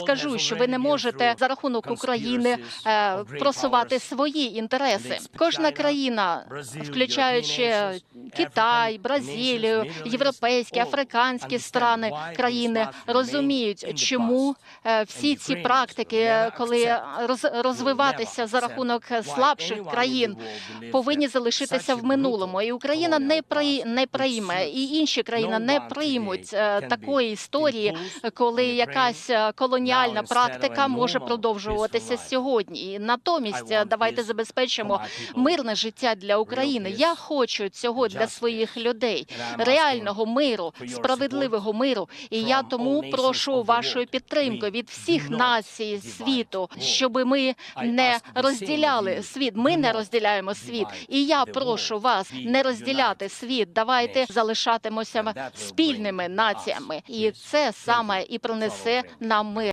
скажу, що ви не можете за рахунок України е, просувати свої інтереси. Кожна країна, включаючи Китай, Бразилію, європейські, африканські страни країни, розуміють, чому е, всі ці практики, коли роз- розвиватися за рахунок слабших країн, повинні залишитися в минулому, і Україна не при не прийме, і інші країни не приймуть е, такої історії, коли якась е, колоніальна практика може продовжуватися сьогодні. І натомість давайте забезпечимо мирне життя для України. Я хочу цього для своїх людей, реального миру, справедливого миру. І я тому прошу вашої підтримки від всіх націй світу, щоб ми не розділяли світ. Ми не розділяємо світ. І я прошу вас не розділяти світ. Давайте залишатимося спільними націями, і це саме і принесе нам мир.